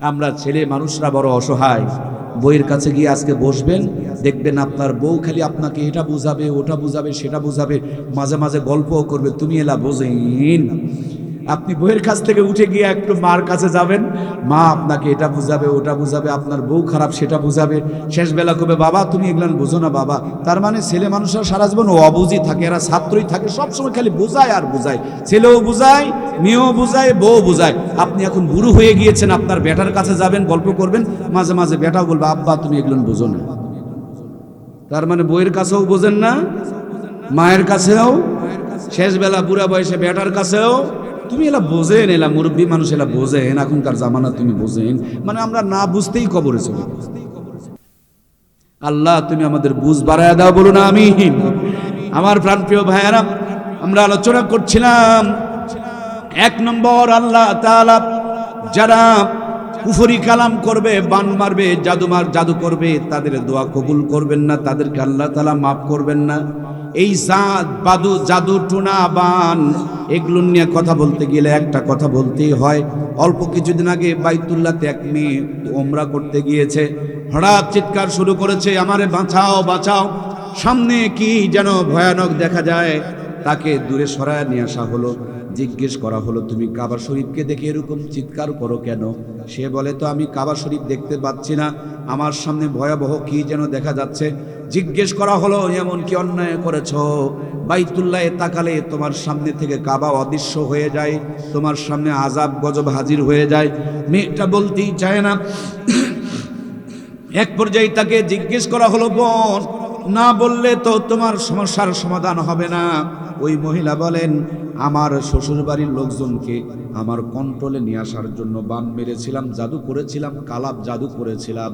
আমরা ছেলে মানুষরা বড় অসহায়। বইয়ের কাছে গিয়ে আজকে বসবেন, দেখবেন আপনার বউ খালি আপনাকে এটা বুঝাবে, ওটা বুঝাবে, সেটা বুঝাবে, মাঝে মাঝে গল্পও করবে। তুমি এলা বোঝেন। আপনি বইয়ের কাছ থেকে উঠে গিয়ে একটু মার কাছে যাবেন। মা আপনাকে এটা বুঝাবে, ওটা বুঝাবে, আপনার বউ খারাপ সেটা বুঝাবে। শেষ বেলা কবে, বাবা, তুমি এগুলান বুঝো না, বাবা। তার মানে ছেলে মানুষরা সারা জীবন অবুঝি থাকে, এরা ছাত্রই থাকে, সবসময় খালি বোঝায় আর বোঝায়। ছেলেও বুঝায়, মেয়েও বুঝায় বউ বুঝায়। আপনি এখন বুড়ো হয়ে গিয়েছেন, আপনার বেটার কাছে যাবেন, গল্প করবেন, মাঝে মাঝে বেটাও বলবে, আব্বা, তুমি এগুলো বুঝো না। তার মানে বইয়ের কাছেও বোঝেন না, মায়ের কাছেও শেষ বেলা বুড়া বয়সে বেটার কাছেও তুমি এলা বোঝেন, এলা মুরব্বী মানুষ এলা বোঝেন, এখনকার জামানা তুমি বোঝেন। মানে আমরা না বুঝতেই কবরে চলে। আল্লাহ, তুমি আমাদের বুঝ বাড়ায় দাও, বলুন আমি আমার প্রাণপ্রিয় ভাইয়ারা, আমরা আলোচনা করছিলাম এক নম্বর আল্লাহ তাআলা যারা কুফরি কালাম করবে, বান মারবে জাদু মার জাদু করবে, তাদের দোয়া কবুল করবেন না, তাদেরকে আল্লাহ তালা মাফ করবেন না। এই সাদ বাদু, জাদু, টুনা, বান, এগুলো নিয়ে কথা বলতে গেলে একটা কথা বলতেই হয়। অল্প কিছুদিন আগে বাইতুল্লাতে এক মেয়ে ওমরা করতে গিয়েছে। হঠাৎ চিৎকার শুরু করেছে, আমারে বাঁচাও বাঁচাও। সামনে কি যেন ভয়ানক দেখা যায়। তাকে দূরে সরায় নিয়ে আসা হলো। জিজ্ঞেস করা হলো, তুমি কাবা শরীফকে দেখে এরকম চিৎকার করো কেন? সে বলে, তো আমি কাবা শরীফ দেখতে পাচ্ছি না। আমার সামনে ভয়াবহ কি যেন দেখা যাচ্ছে? জিজ্ঞেস করা হলো, এমন কি অন্যায় করেছ? বাইতুল্লাহে তাকালে তোমার সামনে থেকে কাবা অদৃশ্য হয়ে যায়, তোমার সামনে আজাব গজব হাজির হয়ে যায়। মেয়েটা বলতেই চায় না। এক পর্যায়ে তাকে জিজ্ঞেস করা হলো, বোন, না বললে তো তোমার সমস্যার সমাধান হবে না। ওই মহিলা বলেন, আমার শ্বশুর বাড়ির লোকজনকে আমার কন্ট্রোলে নিয়ে আসার জন্য বান মেরেছিলাম, জাদু করেছিলাম কালাপ জাদু করেছিলাম।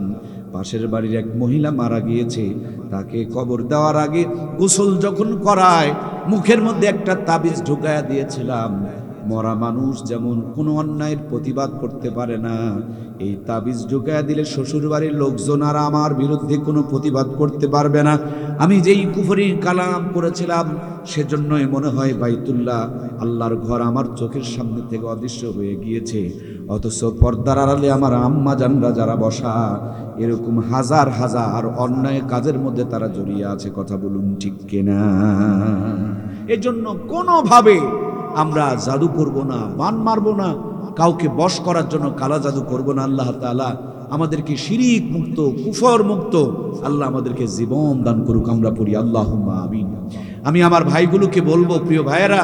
পাশের বাড়ির এক মহিলা মারা গিয়েছে, তাকে কবর দেওয়ার আগে গোসল যখন করায়, মুখের মধ্যে একটা তাবিজ ঢুকায়া দিয়েছিলাম। মরা মানুষ যেমন কোনো অন্যায়ের প্রতিবাদ করতে পারে না, এই তাবিজ ঢুকায়া দিলে শ্বশুর বাড়ির লোকজন আর আমার বিরুদ্ধে কোনো প্রতিবাদ করতে পারবে না। আমি যেই কুফরির কালাম করেছিলাম, সেজন্যই মনে হয় বাইতুল্লাহ আল্লাহর ঘর আমার চোখের সামনে থেকে অদৃশ্য হয়ে গিয়েছে। অথচ পর্দার আড়ালে আমার আম্মা জানরা যারা বসা, এরকম হাজার হাজার অন্যায় কাজের মধ্যে তারা জড়িয়ে আছে, কথা বলুন ঠিক কিনা? এজন্য কোনোভাবে আমরা জাদু করব না বান মারব না, কাউকে বশ করার জন্য কালা জাদু করব না আল্লাহ তালা আমাদেরকে শিরিক মুক্ত, কুফর মুক্ত, আল্লাহ আমাদেরকে জীবন দান করুক, আমরা পড়ি আল্লাহ আমি আমার ভাইগুলোকে বলব, প্রিয় ভাইয়েরা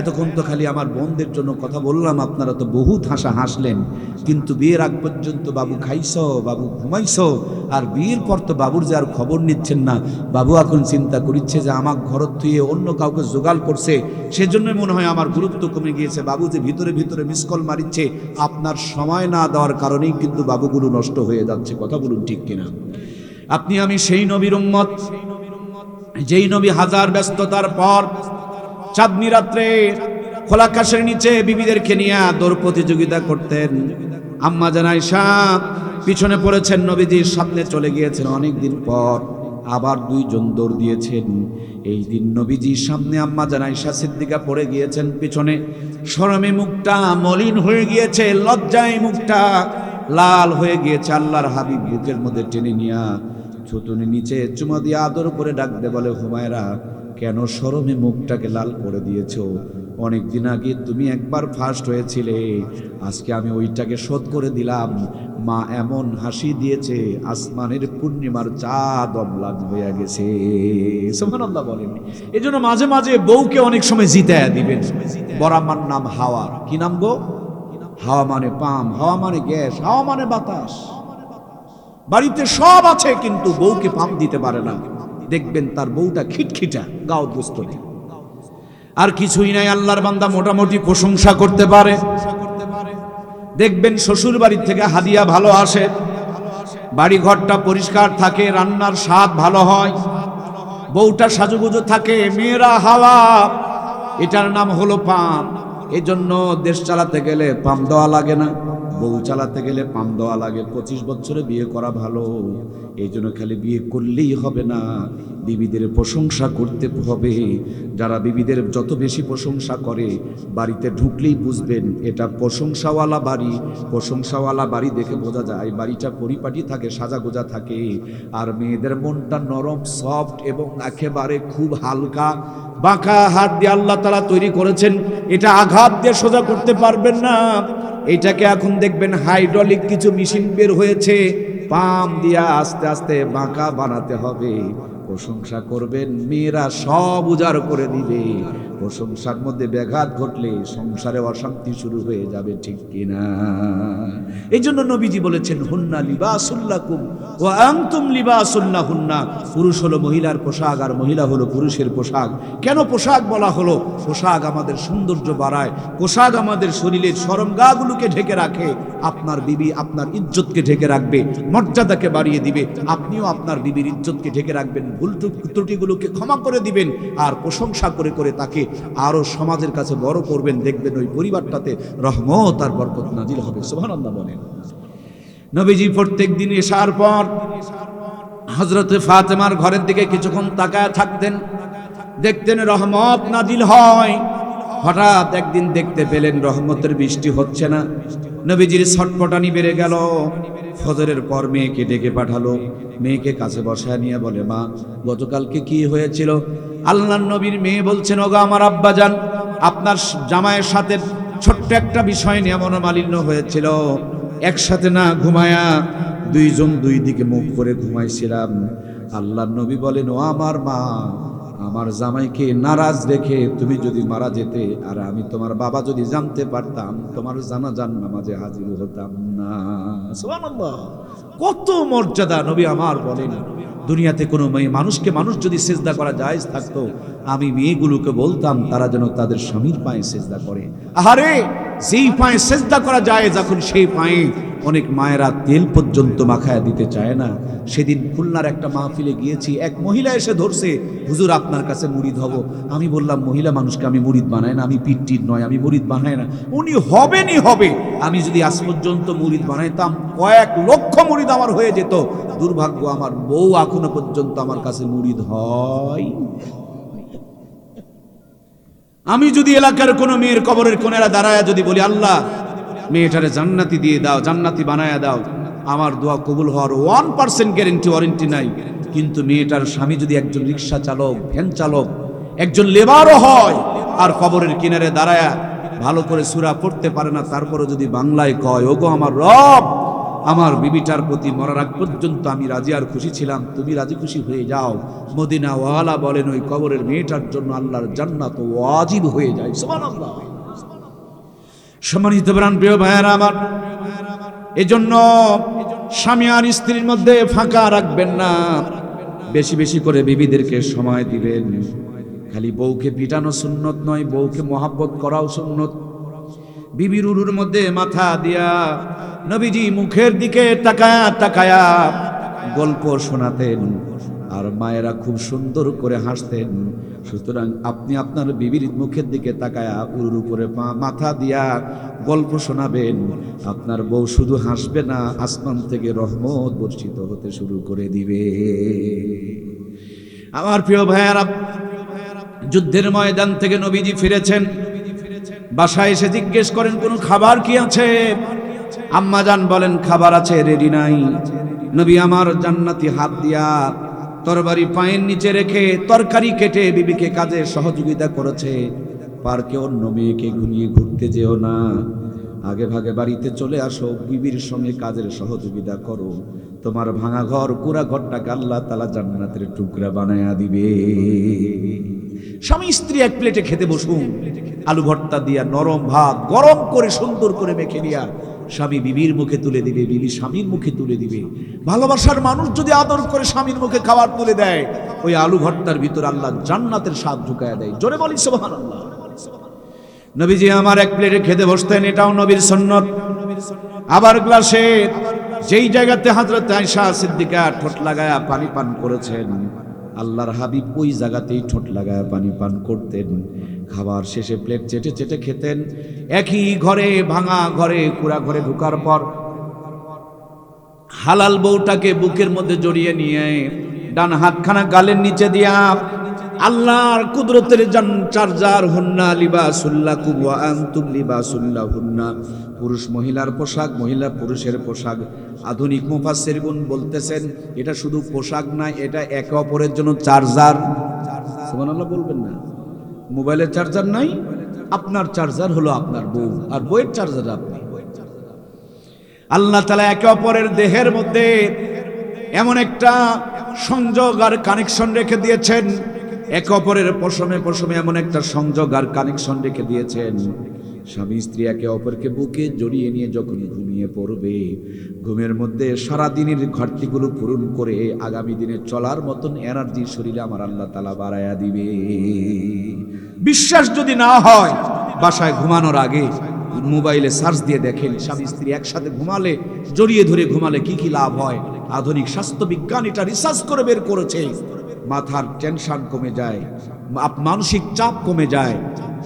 এতক্ষণ তো খালি আমার বোনদের জন্য কথা বললাম, আপনারা তো বহুত হাসা হাসলেন। কিন্তু বিয়ের আগ পর্যন্ত বাবু খাইছ, বাবু ঘুমাইছ, আর বিয়ের পর তো বাবুর যে আর খবর নিচ্ছেন না। বাবু এখন চিন্তা করিচ্ছে যে আমার ঘর থুয়ে অন্য কাউকে জোগাড় করছে সেজন্যই মনে হয় আমার গুরুত্ব কমে গিয়েছে। বাবু যে ভিতরে ভিতরে মিস কল মারিচ্ছে, আপনার সময় না দেওয়ার কারণেই কিন্তু বাবুগুলো নষ্ট হয়ে যাচ্ছে। কথা বলুন ঠিক কিনা? আপনি আমি সেই নবীর উম্মত, যেই নবী হাজার ব্যস্ততার পর চাঁদনি রাত্রে খোলাকাশের নিচে বিবিদেরকে নিয়ে দৌড় প্রতিযোগিতা করতেন। আম্মা জানাই সাপ পিছনে পড়েছেন নবীজির সামনে চলে গিয়েছেন অনেক দিন পর। আবার দুইজন দৌড় দিয়েছেন। এই দিন নবীজির সামনে আম্মা জানাই সিদ্দিকা পড়ে গিয়েছেন পিছনে। শরমে মুখটা মলিন হয়ে গিয়েছে, লজ্জায় মুখটা লাল হয়ে গিয়েছে। আল্লাহর হাবিব বুকের মধ্যে টেনে নিয়া ছুতুনি নিচে চুমা দিয়ে আদর করে ডাকতে বলে, হুমায়রা, কেন সরমে মুখটাকে লাল করে দিয়েছ? অনেক দিন আগে তুমি একবার ফার্স্ট হয়েছিলে, আজকে আমি ওইটাকে শোধ করে দিলাম। মা এমন হাসি দিয়েছে, আসমানের পূর্ণিমার চাঁদ অম্লান হয়ে গেছে। সুবহানাল্লাহ বলেন। এই জন্য মাঝে মাঝে বউকে অনেক সময় জিতায়া দিবেন। বরাম্মার নাম হাওয়া। কি নাম গো? হাওয়া মানে পাম, হাওয়া মানে গ্যাস, হাওয়া মানে বাতাস। বাড়িতে সব আছে, কিন্তু বউকে পাম দিতে পারে না। দেখবেন তার বউটা খিটখিটা গাও দুস্ত আর কিছুই নাই, আল্লাহর বান্দা মোটামুটি প্রশংসা করতে পারে। দেখবেন শ্বশুর বাড়ির থেকে হাদিয়া ভালো আসে। বাড়ি ঘরটা পরিষ্কার থাকে, রান্নার স্বাদ ভালো হয়। বউটা সাজুগুজু থাকে, মেয়েরা হাওয়া। এটার নাম হলো পাম। এই জন্য দেশ চালাতে গেলে পাম দেওয়া লাগে না। বউ চালাতে গেলে পাম দেওয়া লাগে, পঁচিশ বছরে বিয়ে করা ভালো। এই জন্য খালি বিয়ে করলেই হবে না, বিবিদের প্রশংসা করতে হবে। যারা বিবিদের যত বেশি প্রশংসা করে, বাড়িতে ঢুকলেই বুঝবেন, এটা প্রশংসাওয়ালা বাড়ি প্রশংসাওয়ালা বাড়ি দেখে বোঝা যায়, বাড়িটা পরিপাটি থাকে, সাজাগোজা থাকে। আর মেয়েদের মনটা নরম সফট এবং একেবারে খুব হালকা বাঁকা হাত দিয়ে আল্লাহ তারা তৈরি করেছেন। এটা আঘাত দিয়ে সোজা করতে পারবেন না। এটাকে এখন দেখবেন হাইড্রলিক কিছু মেশিন বের হয়েছে। পাম দিয়ে আস্তে আস্তে বাঁকা বানাতে হবে। প্রশংসা করবেন, মেয়েরা সব উজাড় করে দিবে। প্রশংসার মধ্যে ব্যাঘাত ঘটলে সংসারে অশান্তি শুরু হয়ে যাবে, ঠিক কিনা? এই জন্য নবীজি বলেছেন, হুন্না লিবাসুল্লাকুম ও আংতুম লিবাসুল্লাহ হুন্না পুরুষ হলো মহিলার পোশাক আর মহিলা হলো পুরুষের পোশাক। কেন পোশাক বলা হলো? পোশাক আমাদের সৌন্দর্য বাড়ায়, পোশাক আমাদের শরীরের সরমগাগুলোকে ঢেকে রাখে, আপনার বিবি আপনার ইজ্জতকে ঢেকে রাখবে, মর্যাদাকে বাড়িয়ে দিবে, আপনিও আপনার বিবির ইজ্জতকে ঢেকে রাখবেন ভুল ত্রুটিগুলোকে ক্ষমা করে দিবেন আর প্রশংসা করে করে তাকে আরও সমাজের কাছে বড় করবেন। দেখবেন ওই পরিবারটাতে রহমত আর বরকত নাজিল হবে। শোভানন্দা বলেন। নবীজি প্রত্যেক দিন এসার পর হজরত ফাতেমার ঘরের দিকে কিছুক্ষণ তাকায় থাকতেন। দেখতেন রহমত নাজিল হয়। হঠাৎ একদিন দেখতে পেলেন রহমতের বৃষ্টি হচ্ছে না। নবীজির ছটপটানি বেড়ে গেল। ফজরের পর মেয়েকে ডেকে পাঠালো। মেয়েকে কাছে বসায় নিয়ে বলে, মা, গতকালকে কি হয়েছিল? আল্লাহ নবীর মেয়ে বলছেন, ওগো আমার আব্বা যান আপনার জামায়ের সাথে ছোট্ট একটা বিষয় নিয়ে মনোমালিন্য হয়েছিল। একসাথে না ঘুমায়া দুইজন দুই দিকে মুখ করে ঘুমাইছিলাম। আল্লাহ নবী বলেন, ও আমার মা আমার জামাইকে নারাজ রেখে তুমি যদি মারা যেতে, আর আমি তোমার বাবা যদি জানতে পারতাম, তোমার জানা জান নামাজে হাজির হতাম না। কত মর্যাদা নবী আমার বলেন, দুনিয়াতে কোনো মেয়ে, মানুষকে মানুষ যদি সেজদা করা যায় থাকতো, আমি মেয়েগুলোকে বলতাম, তারা যেন তাদের স্বামীর পায়ে সেজদা করে। আহারে! যেই পায়ে সেজদা করা যায়, যখন সেই পায়ে অনেক মায়েরা তেল পর্যন্ত মাখায় দিতে চায় না। সেদিন খুলনার একটা মাহফিলে গিয়েছি, এক মহিলা এসে ধরছে, হুজুর, আপনার কাছে মুরিদ হব। আমি বললাম, মহিলা মানুষকে আমি মুরিদ বানাই না, আমি পিট্টির নয়, আমি মুরিদ বানাই না। উনি, হবেনই হবে। আমি যদি আজ পর্যন্ত মুরিদ বানাইতাম, কয়েক লক্ষ মুরিদ আমার হয়ে যেত। দুর্ভাগ্য, আমার বউ এখনও পর্যন্ত আমার কাছে মুরিদ হয়। আমি যদি এলাকার কোনো মেয়ের কবরের কোনেরা দাঁড়ায় যদি বলি, আল্লাহ, মেয়েটারে জান্নাতি দিয়ে দাও, জান্নাতি বানায়া দাও। আমার দোয়া কবুল হওয়ার ওয়ান পার্সেন্ট গ্যারেন্টি ওয়ারেন্টি নাই। কিন্তু মেয়েটার স্বামী যদি একজন রিক্সা চালক, ভ্যান চালক, একজন লেবারও হয় আর কবরের কিনারে দাঁড়ায়া ভালো করে সুরা পড়তে পারে না তারপরে যদি বাংলায় কয়, ওগো আমার রব আমার বিবিটার প্রতি মরার আগ পর্যন্ত আমি রাজি আর খুশি ছিলাম। তুমি রাজি খুশি হয়ে যাও। মদিনা ওয়ালা বলেন, ওই কবরের মেয়েটার জন্য আল্লাহর জান্নাত ওয়াজিব হয়ে যায়। সুবহানাল্লাহ। সম্মানিত প্রাণ প্রিয় ভাইয়েরা আমার, এজন্য স্বামী আর স্ত্রীর মধ্যে ফাঁকা রাখবেন না। বেশি বেশি করে বিবিদেরকে সময় দিবেন। খালি বউকে পিটানো সুন্নত নয়, বউকে মহাব্বত করাও সুন্নত। বিবির উরুর মধ্যে মাথা দিয়া নবীজি মুখের দিকে তাকায়া তাকায়া গল্প শোনাতেন। আর মায়েরা খুব সুন্দর করে হাসতেন। সুতরাং আপনি আপনার বিবির মুখের দিকে তাকায়া উরুর উপরে মাথা দিয়া গল্প শোনাবেন। আপনার বউ শুধু হাসবে না, আসমান থেকে রহমত বর্ষিত হতে শুরু করে দিবে। আমার প্রিয় ভাইয়ারা, যুদ্ধের ময়দান থেকে নবীজি ফিরেছেন। বাসায় এসে জিজ্ঞেস করেন, কোনো খাবার কি আছে? আম্মা জান বলেন, খাবার আছে রেডি নাই। নবী, আমার জান্নাতি হাত দিয়া তরবারি পায়ের নিচে রেখে তরকারি কেটে বিবিকে কাজে সহযোগিতা করেছে। পার্কে অন্য মেয়েকে ঘুরিয়ে ঘুরতে যেও না। আগে ভাগে বাড়িতে চলে আসো, বিবির সঙ্গে কাজের সহযোগিতা করো। তোমার ভাঙা ঘর, কুড়া ঘরটাকে আল্লাহ তালা জান্নাতের টুকরা বানায়া দিবে। স্বামী, স্ত্রী এক প্লেটে খেতে বসুন। আলু ভর্তা দিয়া নরম ভাত, গরম করে সুন্দর করে মেখে দিয়া স্বামী বিবির মুখে তুলে দিবে, বিবি স্বামীর মুখে তুলে দিবে। ভালোবাসার মানুষ যদি আদর করে স্বামীর মুখে খাবার তুলে দেয়, ওই আলু ভর্তার ভিতর আল্লাহ জান্নাতের স্বাদ ঢুকায় দেয়। জোরে বলি সোহান নবীজি আমার এক প্লেটে খেতে বসতেন, এটাও নবীর সন্ন্যত আবার গ্লাসে, যেই জায়গাতে হাজরত আয়সা সিদ্দিকা ঠোঁট লাগায়া পানি পান করেছেন আল্লাহর হাবিব ওই জায়গাতেই ঠোঁট লাগায় পানি পান করতেন। খাবার শেষে প্লেট চেটে চেটে খেতেন। একই ঘরে ভাঙা ঘরে, কুড়া ঘরে ঢুকার পর হালাল বউটাকে বুকের মধ্যে জড়িয়ে নিয়ে ডান হাতখানা গালের নিচে দিয়া আল্লাহর কুদরতের চার্জার হুন্না লিবাসুল্লাহ কুয়া আন্তুম লিবাসুল্লাহ হুন্না। পুরুষ মহিলার পোশাক, মহিলা পুরুষের পোশাক। আধুনিক মুফাসসির গুণ বলতেছেন, এটা শুধু পোশাক না, এটা একে অপরের জন্য চার্জার। সুবহানাল্লাহ বলবেন না। মোবাইলের চার্জার নাই, আপনার চার্জার হলো আপনার বউ, আর বইয়ের চার্জার আপনি। আল্লাহ তালা একে অপরের দেহের মধ্যে এমন একটা সংযোগ আর কানেকশন রেখে দিয়েছেন। একে অপরের পশমে পশমে এমন একটা সংযোগ আর কানেকশন রেখে দিয়েছেন। স্বামী স্ত্রী একে অপরকে বুকে জড়িয়ে নিয়ে যখন ঘুমিয়ে পড়বে, ঘুমের মধ্যে সারা দিনের ঘাটতিগুলো পূরণ করে আগামী দিনে চলার মতন এনার্জি শরীরে আমার আল্লাহ তালা বাড়াইয়া দিবে। বিশ্বাস যদি না হয়, বাসায় ঘুমানোর আগে মোবাইলে সার্চ দিয়ে দেখেন, স্বামী স্ত্রী একসাথে ঘুমালে, জড়িয়ে ধরে ঘুমালে কি কি লাভ হয়? আধুনিক স্বাস্থ্য বিজ্ঞান এটা রিসার্চ করে বের করেছে। মাথার টেনশন কমে যায় মানসিক চাপ কমে যায়,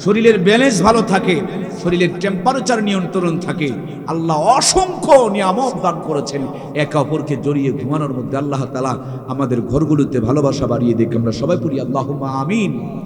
শরীরের ব্যালেন্স ভালো থাকে, শরীরের টেম্পারেচার নিয়ন্ত্রণ থাকে। আল্লাহ অসংখ্য নিয়ামত দান করেছেন, একে অপরকে জড়িয়ে ঘুমানোর মধ্যে আল্লাহ তালা আমাদের ঘরগুলোতে ভালোবাসা বাড়িয়ে দেখে আমরা সবাই পড়ি আল্লাহ আমিন।